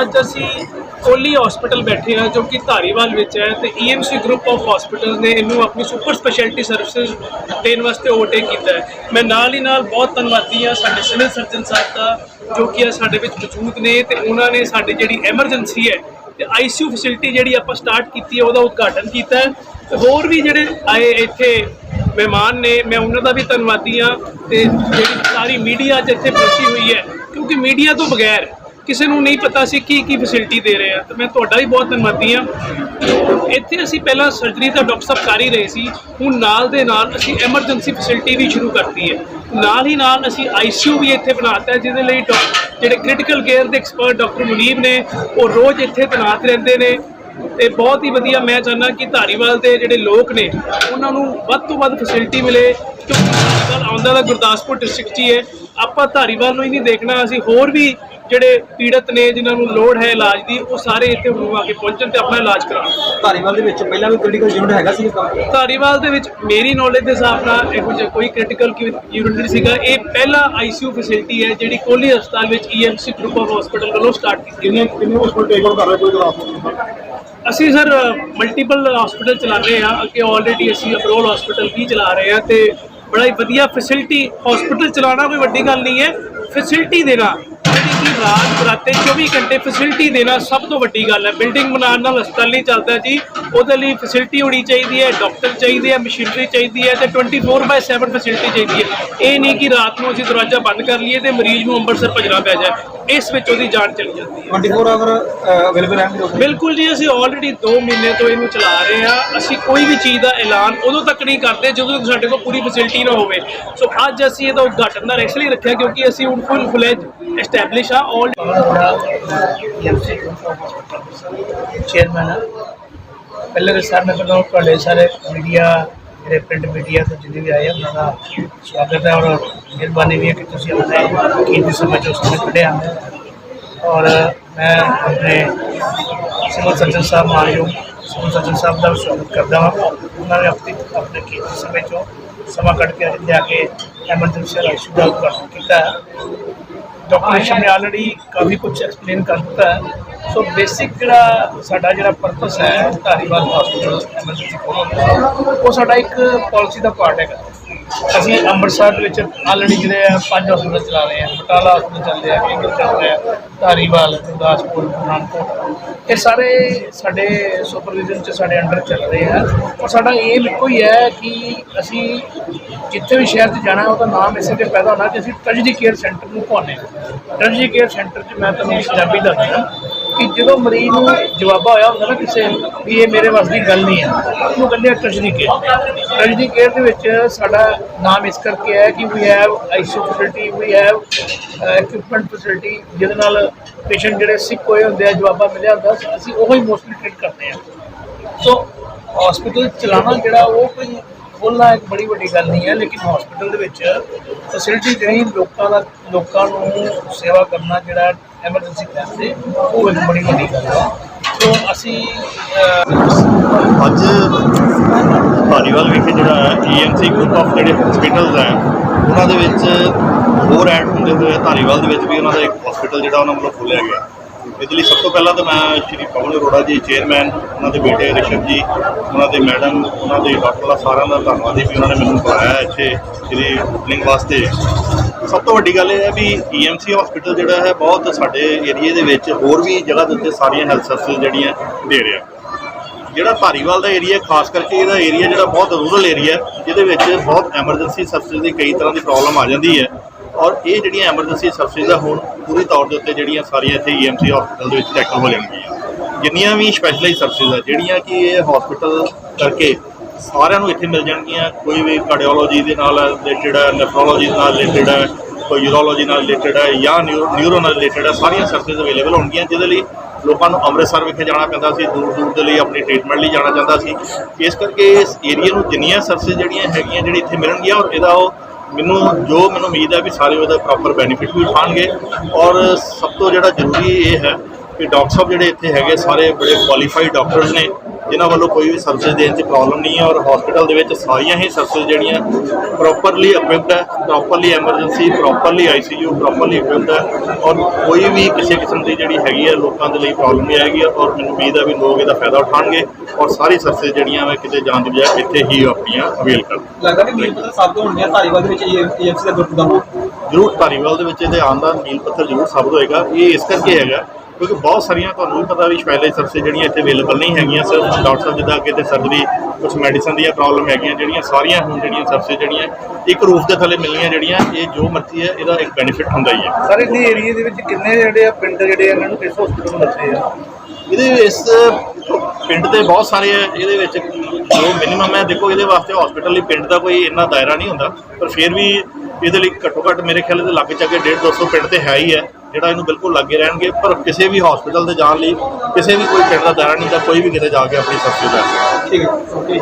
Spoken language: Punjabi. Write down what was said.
ਅੱਜ ਅਸੀਂ ਕੋਲੀ ਹਸਪੀਟਲ ਬੈਠੇ ਹਾਂ, ਜੋ ਕਿ ਧਾਰੀਵਾਲ ਵਿੱਚ ਹੈ ਤੇ ਈਐਮਸੀ ਗਰੁੱਪ ਆਫ ਹਸਪੀਟਲਸ ਨੇ ਇਹਨੂੰ ਆਪਣੀ ਸੁਪਰ ਸਪੈਸ਼ਲਿਟੀ ਸਰਵਿਸਿਜ਼ ਦੇਣ ਵਾਸਤੇ ਓਵਰਟੇਕ ਕੀਤਾ ਹੈ। ਮੈਂ ਨਾਲ ਹੀ ਨਾਲ ਬਹੁਤ ਧੰਨਵਾਦੀ ਹਾਂ ਸਾਡੇ ਸਿਵਲ ਸਰਜਨ ਸਾਹਿਬ ਦਾ, ਜੋ ਕਿ ਅੱਜ ਸਾਡੇ ਵਿੱਚ ਮੌਜੂਦ ਨੇ ਤੇ ਉਹਨਾਂ ਨੇ ਸਾਡੀ ਜਿਹੜੀ ਐਮਰਜੈਂਸੀ ਹੈ ਤੇ ਆਈਸੀਯੂ ਫੈਸਿਲਿਟੀ ਜਿਹੜੀ ਆਪਾਂ ਸਟਾਰਟ ਕੀਤੀ ਹੈ, ਉਹਦਾ ਉਦਘਾਟਨ ਕੀਤਾ ਹੈ। ਤੇ ਹੋਰ ਵੀ ਜਿਹੜੇ ਆਏ ਇੱਥੇ ਮਹਿਮਾਨ ਨੇ, ਮੈਂ ਉਹਨਾਂ ਦਾ ਵੀ ਧੰਨਵਾਦੀ ਹਾਂ ਤੇ ਜਿਹੜੀ ਸਾਰੀ ਮੀਡੀਆ ਅੱਜ ਇੱਥੇ ਪਹੁੰਚੀ ਹੋਈ ਹੈ, ਕਿਉਂਕਿ ਮੀਡੀਆ ਤੋਂ ਬਗੈਰ ਕਿਸੇ ਨੂੰ ਨਹੀਂ ਪਤਾ ਸੀ ਕੀ ਕੀ ਫੈਸਿਲਿਟੀ ਦੇ ਰਹੇ ਆ। ਤੇ ਮੈਂ ਤੁਹਾਡਾ ਵੀ ਬਹੁਤ ਧੰਨਵਾਦੀ ਹਾਂ। ਇੱਥੇ ਅਸੀਂ ਪਹਿਲਾਂ ਸਰਜਰੀ ਦਾ ਡਾਕਟਰ ਸਾਹਿਬ ਕਰ ਹੀ ਰਹੇ ਸੀ। ਹੁਣ ਨਾਲ ਦੇ ਨਾਲ ਅਸੀਂ ਐਮਰਜੈਂਸੀ ਫੈਸਿਲਿਟੀ ਵੀ ਸ਼ੁਰੂ ਕਰਤੀ ਹੈ। ਨਾਲ ਹੀ ਨਾਲ ਅਸੀਂ ਆਈਸੀਯੂ ਵੀ ਇੱਥੇ ਬਣਾਤਾ ਹੈ, ਜਿਹਦੇ ਲਈ ਡਾਕ- ਜਿਹੜੇ ਕ੍ਰਿਟੀਕਲ ਕੇਅਰ ਦੇ ਐਕਸਪਰਟ ਡਾਕਟਰ ਮੁਨੀਬ ਨੇ, ਉਹ ਰੋਜ਼ ਇੱਥੇ ਤੈਨਾਤ ਰਹਿੰਦੇ ਨੇ। ਤੇ ਬਹੁਤ ਹੀ ਵਧੀਆ ਮੈਂ ਚਾਹੁੰਦਾ ਕਿ ਧਾਰੀਵਾਲ ਦੇ ਜਿਹੜੇ ਲੋਕ ਨੇ ਉਹਨਾਂ ਨੂੰ ਵੱਧ ਤੋਂ ਵੱਧ ਫੈਸਿਲਿਟੀ ਮਿਲੇ। ਕਿਉਂਕਿ ਧਾਰੀਵਾਲ ਆਉਂਦਾ ਦਾ ਗੁਰਦਾਸਪੁਰ ਡਿਸਟ੍ਰਿਕਟ 'ਚ ਹੀ ਹੈ। ਆਪਾਂ ਧਾਰੀਵਾਲ ਨੂੰ ਹੀ ਨਹੀਂ ਦੇਖਣਾ ਅਸੀਂ ਹੋਰ ਵੀ ਜਿਹੜੇ ਪੀੜਤ ਨੇ ਜਿਨ੍ਹਾਂ ਨੂੰ ਲੋੜ ਹੈ ਇਲਾਜ ਦੀ ਉਹ ਸਾਰੇ ਇੱਥੇ ਹੁਣ ਆ ਕੇ ਪਹੁੰਚਣ ਤੇ ਆਪਣਾ ਇਲਾਜ ਕਰਾਉਣ। ਧਾਰੀਵਾਲ ਦੇ ਵਿੱਚ ਪਹਿਲਾਂ ਵੀ ਕ੍ਰਿਟੀਕਲ ਯੂਨਿਟ ਹੈਗਾ ਸੀ ਧਾਰੀਵਾਲ ਦੇ ਵਿੱਚ ਮੇਰੀ ਨੌਲੇਜ ਦੇ ਹਿਸਾਬ ਨਾਲ ਇਹੋ ਜਿਹਾ ਕੋਈ ਕ੍ਰਿਟੀਕਲ ਯੂਨਿਟ ਨਹੀਂ ਸੀਗਾ। ਇਹ ਪਹਿਲਾ ਆਈਸੀਯੂ ਫੈਸਿਲਿਟੀ ਹੈ ਜਿਹੜੀ ਕੋਲੀ ਹਸਪਤਾਲ ਵਿੱਚ ਈਐਮਸੀ ਗਰੁੱਪ ਆਫ ਹਸਪੀਟਲ ਵੱਲੋਂ ਸਟਾਰਟ ਕੀਤੀ ਗਈ। ਹੈ ਕਿੰਨੇ ਹਸਪੀਟਲ ਟੇਕ ਕਰ ਰਹੇ ਕੋਈ ਕਲਾਸ ਅਸੀਂ ਸਰ ਮਲਟੀਪਲ ਹਸਪੀਟਲ ਚਲਾ ਰਹੇ ਹਾਂ, ਅੱਗੇ ਆਲਰੇਡੀ ਅਸੀਂ ਅਪਰੋਲ ਹਸਪੀਟਲ ਵੀ ਚਲਾ ਰਹੇ ਹਾਂ ਤੇ ਬੜਾ ਹੀ ਵਧੀਆ ਫੈਸਿਲਿਟੀ ਹਸਪੀਟਲ ਚਲਾਉਣਾ ਕੋਈ ਵੱਡੀ ਗੱਲ ਨਹੀਂ ਹੈ। ਫੈਸਿਲਿਟੀ ਦੇਣਾ, ਜਿਹੜੀ ਕਿ ਰਾਤ ਬਰਾਤੇ 24 ਘੰਟੇ ਫੈਸਿਲਿਟੀ ਦੇਣਾ ਸਭ ਤੋਂ ਵੱਡੀ ਗੱਲ ਹੈ। ਬਿਲਡਿੰਗ ਬਣਾਉਣ ਨਾਲ ਹਸਪਤਾਲ ਨਹੀਂ ਚੱਲਦਾ ਜੀ। ਉਹਦੇ ਲਈ ਫੈਸਿਲਿਟੀ ਹੋਣੀ ਚਾਹੀਦੀ ਹੈ ਡਾਕਟਰ ਚਾਹੀਦੇ ਹੈ ਮਸ਼ੀਨਰੀ ਚਾਹੀਦੀ ਹੈ ਤੇ 24/7 ਫੈਸਿਲਿਟੀ ਚਾਹੀਦੀ ਹੈ। ਇਹ ਨਹੀਂ ਕਿ ਰਾਤ ਨੂੰ ਅਸੀਂ ਦਰਵਾਜ਼ਾ ਬੰਦ ਕਰ ਲਈਏ ਤੇ ਮਰੀਜ਼ ਨੂੰ ਅੰਮ੍ਰਿਤਸਰ ਭਜਣਾ ਪੈ ਜਾਏ। ਇਸ ਵਿੱਚ ਉਹਦੀ ਜਾਨ ਚਲੀ ਜਾਂਦੀ ਹੈ। 24 ਆਵਰ ਅਵੇਲੇਬਲ ਰਹਿਣਗੇ ਬਿਲਕੁਲ ਜੀ ਅਸੀਂ ਆਲਰੇਡੀ 2 ਮਹੀਨੇ ਤੋਂ ਇਹਨੂੰ ਚਲਾ ਰਹੇ ਹਾਂ। ਅਸੀਂ ਕੋਈ ਵੀ ਚੀਜ਼ ਦਾ ਐਲਾਨ ਉਦੋਂ ਤੱਕ ਨਹੀਂ ਕਰਦੇ ਜਦੋਂ ਤੱਕ ਸਾਡੇ ਕੋਲ ਪੂਰੀ ਫੈਸਿਲਿਟੀ ਨਾ ਹੋਵੇ। ਸੋ ਅੱਜ ਅਸੀਂ ਇਹਦਾ ਉਦਘਾਟਨ ਦਾ ਲਈ ਰੱਖਿਆ ਕਿਉਂਕਿ ਅਸੀਂ ਹੁਣ ਫੁੱਲ ਫਲੇਜ ਐਸਟੈਬਲਿਸ਼ ਆ ਆਲ ਚੇਅਰਮੈਨ ਹਾਂ ਪਹਿਲੇ ਸਰ ਮੈਂ ਕਹਿੰਦਾ ਤੁਹਾਡੇ ਸਾਰੇ ਮੀਡੀਆ ਜਿਹੜੇ ਪ੍ਰਿੰਟ ਮੀਡੀਆ ਤੋਂ ਜਿੰਨੇ ਵੀ ਆਏ ਉਹਨਾਂ ਦਾ ਸਵਾਗਤ ਹੈ ਔਰ ਮਿਹਰਬਾਨੀ ਵੀ ਹੈ ਕਿ ਤੁਸੀਂ ਆਪਣੇ ਕੀਮਤੀ ਸਮੇਂ ਚੋਂ ਸਮੇਂ ਕੱਢਿਆ। ਔਰ ਮੈਂ ਆਪਣੇ ਸਿਵਲ ਸਰਜਨ ਸਾਹਿਬ ਮਾਨਯੋਗ ਸਿਵਲ ਸਰਜਨ ਸਾਹਿਬ ਦਾ ਵੀ ਸਵਾਗਤ ਕਰਦਾ ਹਾਂ। ਉਹਨਾਂ ਨੇ ਆਪਣੀ ਆਪਣੇ ਕੀਮਤੀ ਸਮੇਂ ਚੋਂ ਸਮਾਂ ਕੱਢ ਕੇ ਇੱਥੇ ਆ ਕੇ ਐਮਰਜੈਂਸੀ ਆਈਸੀਯੂ ਦਾ ਉਦਘਾਟਨ ਕੀਤਾ ਹੈ। ਡਾਕਟਰ ਨਿਸ਼ਮ ਨੇ ਆਲਰੇਡੀ ਕਾਫੀ ਕੁਝ ਐਕਸਪਲੇਨ ਕਰ ਦਿੱਤਾ ਹੈ। ਸੋ ਬੇਸਿਕ ਜਿਹੜਾ ਸਾਡਾ ਜਿਹੜਾ ਪਰਪਸ ਹੈ, ਧਾਰੀਵਾਲ ਹਸਪੀਟਲ ਐਮਰਜੈਂਸੀ ਕੋਲ ਉਹ ਸਾਡਾ ਇੱਕ ਪਾਲਿਸੀ ਦਾ ਪਾਰਟ ਹੈਗਾ। ਅਸੀਂ ਅੰਮ੍ਰਿਤਸਰ ਦੇ ਵਿੱਚ ਆਲਰੇਡੀ ਜਿਹੜੇ ਆ, ਪੰਜ ਹਸਪਤਾਲ ਚਲਾ ਰਹੇ ਹਾਂ ਬਟਾਲਾ ਹਸਪਤਾਲ ਚੱਲ ਰਿਹਾ ਕਿੰਗਲ ਚੱਲ ਰਿਹਾ ਧਾਰੀਵਾਲ, ਗੁਰਦਾਸਪੁਰ, ਨਾਨਕਪੁਰ। ਇਹ ਸਾਰੇ ਸਾਡੇ ਸੁਪਰਵਿਜ਼ਨ ਚ ਸਾਡੇ ਅੰਡਰ ਚੱਲ ਰਹੇ ਆ। ਔਰ ਸਾਡਾ ਏਮ ਇੱਕੋ ਹੀ ਹੈ ਕਿ ਅਸੀਂ ਜਿੱਥੇ ਵੀ ਸ਼ਹਿਰ 'ਚ ਜਾਣਾ, ਉਹਦਾ ਨਾਮ ਇਸੇ ਤੇ ਪੈਦਾ ਹੋਣਾ ਕਿ ਅਸੀਂ ਟ੍ਰੈਜਡੀ ਕੇਅਰ ਸੈਂਟਰ ਨੂੰ ਪਾਉਂਦੇ ਹਾਂ। ਟ੍ਰੈਜਡੀ ਕੇਅਰ ਸੈਂਟਰ 'ਚ ਮੈਂ ਤੁਹਾਨੂੰ ਪੰਜਾਬੀ ਦੱਸਦਾ। ਕਿ ਜਦੋਂ ਮਰੀਜ਼ ਨੂੰ ਜਵਾਬਾ ਹੋਇਆ ਹੁੰਦਾ ਨਾ ਕਿਸੇ ਵੀ ਇਹ ਮੇਰੇ ਵਾਸਤੇ ਗੱਲ ਨਹੀਂ ਹੈ ਉਹਨੂੰ ਕਹਿੰਦੇ ਆ ਟ੍ਰੈਜਡੀ ਕੇਅਰ ਟ੍ਰੈਜਡੀ ਕੇਅਰ ਦੇ ਵਿੱਚ ਸਾਡਾ ਨਾਮ ਇਸ ਕਰਕੇ ਹੈ ਕਿ we have ICU facility we have equipment facility ਜਿਹਦੇ ਨਾਲ ਪੇਸ਼ੈਂਟ ਜਿਹੜੇ ਸਿੱਕ ਹੋਏ ਹੁੰਦੇ ਆ, ਜਵਾਬਾ ਮਿਲਿਆ ਹੁੰਦਾ, ਅਸੀਂ ਉਹੋ ਹੀ ਮੋਸਟਲੀ ਟ੍ਰੀਟ ਕਰਦੇ ਹਾਂ ਸੋ ਹਸਪੀਟਲ ਚਲਾਉਣਾ ਜਿਹੜਾ ਉਹ ਕੋਈ ਖੋਲ੍ਹਣਾ ਇੱਕ ਬੜੀ ਵੱਡੀ ਗੱਲ ਨਹੀਂ ਹੈ, ਲੇਕਿਨ ਹਸਪੀਟਲ ਦੇ ਵਿੱਚ ਫੈਸਿਲਿਟੀ ਜਿਹੜੀ ਲੋਕਾਂ ਦਾ ਲੋਕਾਂ ਨੂੰ ਸੇਵਾ ਕਰਨਾ ਜਿਹੜਾ ਐਮਰਜੈਂਸੀ ਟਾਈਮ ਤੇ, ਉਹ ਇੱਕ ਬੜੀ ਵੱਡੀ ਗੱਲ ਹੈ। ਸੋ ਅਸੀਂ ਅੱਜ ਧਾਰੀਵਾਲ ਵਿਖੇ ਜਿਹੜਾ ਈਐਮਸੀ ਗਰੁੱਪ ਆਫ ਜਿਹੜੇ ਹਸਪੀਟਲਸ ਹੈ, ਉਹਨਾਂ ਦੇ ਵਿੱਚ ਹੋਰ ਐਡ ਹੁੰਦੇ ਹੋਏ ਧਾਰੀਵਾਲ ਦੇ ਵਿੱਚ ਵੀ ਉਹਨਾਂ ਦਾ ਇੱਕ ਹਸਪੀਟਲ ਜਿਹੜਾ ਉਹਨਾਂ ਵੱਲੋਂ ਖੋਲ੍ਹਿਆ ਗਿਆ। ਇਹਦੇ ਲਈ ਸਭ ਤੋਂ ਪਹਿਲਾਂ ਤਾਂ ਮੈਂ ਸ਼੍ਰੀ ਪਵਨ ਅਰੋੜਾ ਜੀ ਚੇਅਰਮੈਨ ਉਹਨਾਂ ਦੇ ਬੇਟੇ ਰਿਸ਼ਵ ਜੀ, ਉਹਨਾਂ ਦੇ ਮੈਡਮ ਉਹਨਾਂ ਦੇ ਡਾਕਟਰ ਦਾ ਸਾਰਿਆਂ ਦਾ ਧੰਨਵਾਦੀ ਵੀ ਉਹਨਾਂ ਨੇ ਮੈਨੂੰ ਬੁਲਾਇਆ ਇੱਥੇ ਜਿਹੜੀ ਓਪਨਿੰਗ ਵਾਸਤੇ। ਸਭ ਤੋਂ ਵੱਡੀ ਗੱਲ ਇਹ ਹੈ ਵੀ ਈਐਮਸੀ ਹਸਪੀਟਲ ਜਿਹੜਾ ਹੈ ਬਹੁਤ ਸਾਡੇ ਏਰੀਏ ਦੇ ਵਿੱਚ ਹੋਰ ਵੀ ਜਗ੍ਹਾ ਦੇ ਉੱਤੇ ਸਾਰੀਆਂ ਹੈਲਥ ਸਰਵਿਸ ਜਿਹੜੀਆਂ ਦੇ ਰਿਹਾ। ਜਿਹੜਾ ਧਾਰੀਵਾਲ ਦਾ ਏਰੀਆ ਖਾਸ ਕਰਕੇ ਇਹਦਾ ਏਰੀਆ ਜਿਹੜਾ ਬਹੁਤ ਰੂਰਲ ਏਰੀਆ ਜਿਹਦੇ ਵਿੱਚ ਬਹੁਤ ਐਮਰਜੈਂਸੀ ਸਰਵਿਸ ਦੀ ਕਈ ਤਰ੍ਹਾਂ ਦੀ ਪ੍ਰੋਬਲਮ ਆ ਜਾਂਦੀ ਹੈ। ਔਰ ਇਹ ਜਿਹੜੀਆਂ ਐਮਰਜੈਂਸੀ ਸਰਵਿਸ ਆ, ਹੁਣ ਪੂਰੀ ਤੌਰ ਦੇ ਉੱਤੇ ਜਿਹੜੀਆਂ ਸਾਰੀਆਂ ਇੱਥੇ ਈਐਮਸੀ ਹਸਪੀਟਲ ਦੇ ਵਿੱਚ ਟੈਕਲ ਹੋ ਜਾਣਗੀਆਂ। ਜਿੰਨੀਆਂ ਵੀ ਸਪੈਸ਼ਲਾਈਜ਼ ਸਰਵਿਸ ਆ, ਜਿਹੜੀਆਂ ਕਿ ਇਹ ਹਸਪੀਟਲ ਕਰਕੇ ਸਾਰਿਆਂ ਨੂੰ ਇੱਥੇ ਮਿਲ ਜਾਣਗੀਆਂ, ਕੋਈ ਵੀ ਕਾਰਡੀਓਲੋਜੀ ਦੇ ਨਾਲ ਰਿਲੇਟਡ ਹੈ ਨੈਫਰੋਲੋਜੀ ਨਾਲ ਰਿਲੇਟਡ ਹੈ ਕੋਈ ਯੂਰੋਲੋਜੀ ਨਾਲ ਰਿਲੇਟਡ ਹੈ ਜਾਂ ਨਿਊਰੋ ਨਾਲ ਰਿਲੇਟਡ ਹੈ ਸਾਰੀਆਂ ਸਰਵਿਸ ਅਵੇਲੇਬਲ ਹੋਣਗੀਆਂ, ਜਿਹਦੇ ਲਈ ਲੋਕਾਂ ਨੂੰ ਅੰਮ੍ਰਿਤਸਰ ਵਿਖੇ ਜਾਣਾ ਪੈਂਦਾ ਸੀ, ਦੂਰ ਦੂਰ ਦੇ ਲਈ ਆਪਣੀ ਟ੍ਰੀਟਮੈਂਟ ਲਈ ਜਾਣਾ ਚਾਹੁੰਦਾ ਸੀ। ਇਸ ਕਰਕੇ ਇਸ ਏਰੀਆ ਨੂੰ ਜਿੰਨੀਆਂ ਸਰਵਿਸ ਜਿਹੜੀਆਂ ਹੈਗੀਆਂ, ਜਿਹੜੀ ਇੱਥੇ ਮਿਲਣਗੀਆਂ, ਔਰ ਇਹਦਾ ਉਹ ਮੈਨੂੰ ਜੋ ਮੈਨੂੰ ਉਮੀਦ ਹੈ ਵੀ ਸਾਰੇ ਉਹਦਾ ਪ੍ਰੋਪਰ ਬੈਨੀਫਿਟ ਵੀ ਉਠਾਉਣਗੇ ਔਰ ਸਭ ਤੋਂ ਜਿਹੜਾ ਜ਼ਰੂਰੀ ਇਹ ਹੈ ਕਿ ਡਾਕਟਰ ਸਾਹਿਬ ਜਿਹੜੇ ਇੱਥੇ ਹੈਗੇ, ਸਾਰੇ ਬੜੇ ਕੁਆਲੀਫਾਈਡ ਡਾਕਟਰਸ ਨੇ ਜਿਨ੍ਹਾਂ ਵੱਲੋਂ ਕੋਈ ਵੀ ਸਰਵਿਸ ਦੇਣ 'ਚ ਪ੍ਰੋਬਲਮ ਨਹੀਂ ਹੈ ਔਰ ਹਸਪੀਟਲ ਦੇ ਵਿੱਚ ਸਾਰੀਆਂ ਹੀ ਸਰਵਿਸ ਜਿਹੜੀਆਂ ਪ੍ਰੋਪਰਲੀ ਇਕਵਿਪਡ ਹੈ properly emergency properly ICU properly equipped ਹੈ ਔਰ ਕੋਈ ਵੀ ਕਿਸੇ ਕਿਸਮ ਦੀ ਜਿਹੜੀ ਹੈਗੀ ਹੈ ਲੋਕਾਂ ਦੇ ਲਈ ਪ੍ਰੋਬਲਮ ਨਹੀਂ ਆਏਗੀ ਔਰ ਮੈਨੂੰ ਉਮੀਦ ਹੈ ਵੀ ਲੋਕ ਇਹਦਾ ਫਾਇਦਾ ਉਠਾਉਣਗੇ ਔਰ ਸਾਰੀ ਸਰਵਿਸ ਜਿਹੜੀਆਂ ਵਾ ਕਿਤੇ ਜਾਣ ਦੀ ਬਜਾਏ ਇੱਥੇ ਹੀ ਆਪਣੀਆਂ ਅਵੇਲ ਕਰਨ। ਲੱਗਦਾ ਕਿ ਮੀਲ ਪੱਤਰ ਸਾਬਤ ਹੋਣਗੇ ਧਾਰੀਵਾਲ ਦੇ ਵਿੱਚ ਏਐਮਸੀ ਦਾ ਨਾਮ ਜ਼ਰੂਰ ਧਾਰੀਵਾਲ ਦੇ ਵਿੱਚ ਇਹਦੇ ਆਉਣ ਦਾ ਨੀਲ ਪੱਥਰ ਜ਼ਰੂਰ ਸਾਬਤ ਹੋਏਗਾ। ਇਹ ਇਸ ਕਰਕੇ ਹੈਗਾ ਕਿਉਂਕਿ ਬਹੁਤ ਸਾਰੀਆਂ ਤੁਹਾਨੂੰ ਵੀ ਪਤਾ ਵੀ ਸਪੈਸ਼ਲਾਈਜ਼ ਸਰਵਿਸ ਜਿਹੜੀਆਂ ਇੱਥੇ ਅਵੇਲੇਬਲ ਨਹੀਂ ਹੈਗੀਆਂ ਸਿਰਫ ਡਾਕਟਰ ਸਾਹਿਬ ਜਿੱਦਾਂ ਅੱਗੇ ਤੇ ਸਰਜਰੀ ਕੁਝ ਮੈਡੀਸਨ ਦੀਆਂ ਪ੍ਰੋਬਲਮ ਹੈਗੀਆਂ ਜਿਹੜੀਆਂ ਸਾਰੀਆਂ ਹੁਣ ਜਿਹੜੀਆਂ ਸਰਵਿਸ ਜਿਹੜੀਆਂ ਇੱਕ ਰੂਫ ਦੇ ਥੱਲੇ ਮਿਲਣੀਆਂ ਜਿਹੜੀਆਂ ਇਹ ਜੋ ਮਰਜ਼ੀ ਹੈ ਇਹਦਾ ਇੱਕ ਬੈਨੀਫਿਟ ਹੁੰਦਾ ਹੀ ਹੈ। ਸਾਰੇ ਇਸ ਏਰੀਏ ਦੇ ਵਿੱਚ ਕਿੰਨੇ ਜਿਹੜੇ ਆ ਪਿੰਡ ਜਿਹੜੇ ਆ ਇਹਨਾਂ ਨੂੰ ਕਿਸ ਹਸਪੀਟਲ ਮਿਲਦੇ ਆ? ਇਹਦੇ ਇਸ ਪਿੰਡ ਦੇ ਬਹੁਤ ਸਾਰੇ ਇਹਦੇ ਵਿੱਚ ਜੋ ਮਿਨੀਮਮ ਹੈ ਦੇਖੋ ਇਹਦੇ ਵਾਸਤੇ ਹਸਪੀਟਲ ਲਈ ਪਿੰਡ ਦਾ ਕੋਈ ਇੰਨਾ ਦਾਇਰਾ ਨਹੀਂ ਹੁੰਦਾ ਪਰ ਫਿਰ ਵੀ ਇਹਦੇ ਲਈ ਘੱਟੋ ਘੱਟ ਮੇਰੇ ਖਿਆਲ ਦੇ ਲੱਗ ਚੱਕੇ 1.5 200 ਪਿੰਡ ਤੇ ਹੈ ਹੀ ਹੈ। ਜਿਹੜਾ ਇਹਨੂੰ ਬਿਲਕੁਲ ਲੱਗੇ ਰਹਿਣਗੇ, ਪਰ ਕਿਸੇ ਵੀ ਹਸਪੀਟਲ ਤੇ ਜਾਣ ਲਈ ਕਿਸੇ ਵੀ ਕੋਈ ਪਿੰਡ ਦਾ ਦਾਇਰਾ ਨਹੀਂ ਤਾਂ ਕੋਈ ਵੀ ਕਿਤੇ ਜਾ ਕੇ ਆਪਣੀ ਸਬਸਿਡੀ ਲੈ ਸਕਦਾ। ਠੀਕ ਹੈ, ਓਕੇ।